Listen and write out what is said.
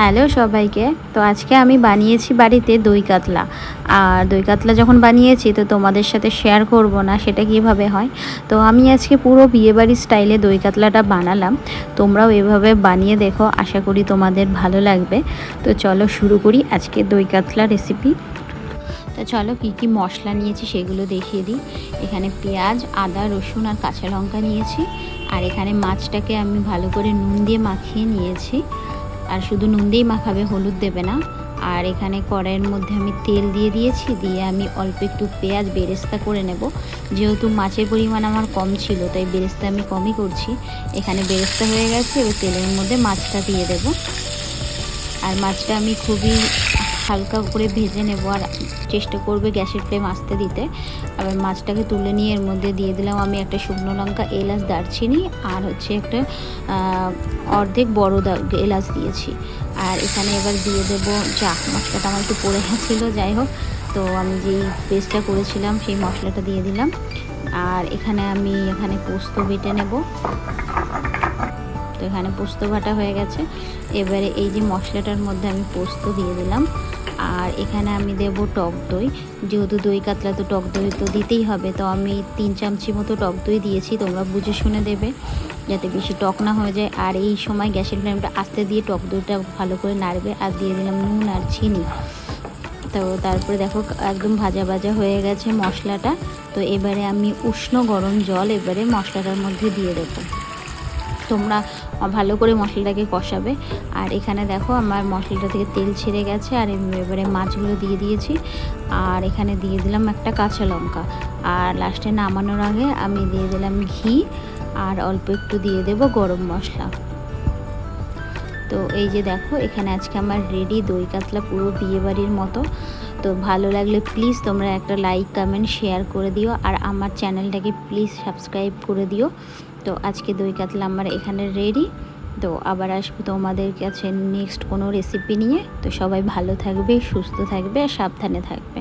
Hello সবাইকে। তো আজকে আমি বানিয়েছি বাড়িতে দই কাতলা। আর দই কাতলা যখন বানিয়েছি, তো তোমাদের সাথে শেয়ার করব না, সেটা কীভাবে হয়? তো আমি আজকে পুরো বিয়েবাড়ির স্টাইলে দই কাতলাটা বানালাম। তোমরাও এভাবে বানিয়ে দেখো, আশা করি তোমাদের ভালো লাগবে। তো চলো শুরু করি আজকে দই কাতলা রেসিপি তো চলো কী কী মশলা নিয়েছি সেগুলো দেখিয়ে দিই। এখানে পেঁয়াজ, আদা, রসুন আর কাঁচা লঙ্কা নিয়েছি। আর এখানে মাছটাকে আমি ভালো করে নুন দিয়ে মাখিয়ে নিয়েছি। আর শুধু নুন দিয়েই মাখাবে, হলুদ দেবে না। আর এখানে কড়াইয়ের মধ্যে আমি তেল দিয়ে দিয়েছি, দিয়ে আমি অল্প একটু পেঁয়াজ বেরেস্তা করে নেব। যেহেতু মাছের পরিমাণ আমার কম ছিল, তাই বেরেস্তা আমি কমই করছি। এখানে বেরেস্তা হয়ে গেছে, এবার তেলের মধ্যে মাছটা দিয়ে দেব। আর মাছটা আমি খুবই হালকা করে ভেজে নেব আর চেষ্টা করবে গ্যাসের ফ্লেম আসতে দিতে। আবার মাছটাকে তুলে নিয়ে এর মধ্যে দিয়ে দিলাম আমি একটা শুকনো লঙ্কা, এলাচ, দারচিনি আর হচ্ছে একটা অর্ধেক বড় এলাচ দিয়েছি। আর এখানে এবার দিয়ে দেবো যা মশলাটা আমার একটু পড়ে গেছিল, যাই হোক। তো আমি যেই পেস্টটা করেছিলাম সেই মশলাটা দিয়ে দিলাম। আর এখানে আমি এখানে পোস্ত বেটে নেব। তো এখানে পোস্ত ভাটা হয়ে গেছে। এবারে এই যে মশলাটার মধ্যে আমি পোস্ত দিয়ে দিলাম। আর এখানে আমি দেব টক দই। যেহেতু দই কাতলা তো টক দই তো দিতেই হবে, তো আমি তিন চামচি মতো টক দই দিয়েছি, তোমরা বুঝে শুনে দেবে যাতে বেশি টক না হয়ে যায়। আর এই সময় গ্যাসের ফ্লেমটা আস্তে দিয়ে টক দইটা ভালো করে নাড়বে আর দিয়ে দিলাম নুন আর চিনি। তো তারপরে দেখো একদম ভাজা ভাজা হয়ে গেছে মশলাটা। তো এবারে আমি উষ্ণ গরম জল এবারে মশলাটার মধ্যে দিয়ে দেবো। তোমরা ভালো করে মশলাটাকে কষাবে। আর এখানে দেখো আমার মশলাটা থেকে তেল ছেড়ে গেছে, আর এবারে মাছগুলো দিয়ে দিয়েছি। আর এখানে দিয়ে দিলাম একটা কাঁচা লঙ্কা। আর লাস্টে নামানোর আগে আমি দিয়ে দিলাম ঘি, আর অল্প একটু দিয়ে দেব গরম মশলা। তো এই যে দেখো, এখানে আজকে আমার রেডি দই কাতলা পুরো বিয়েবাড়ির মতো। তো ভালো লাগলে প্লিজ তোমরা একটা লাইক, কমেন্ট, শেয়ার করে দিও। আর আমার চ্যানেলটাকে প্লিজ সাবস্ক্রাইব করে দিও। তো আজকে দই কাতলা আমার এখানে রেডি তো আবার আসব তোমাদের কাছে নেক্সট কোনো রেসিপি নিয়ে। তো সবাই ভালো থাকবে, সুস্থ থাকবে আর সাবধানে থাকবে।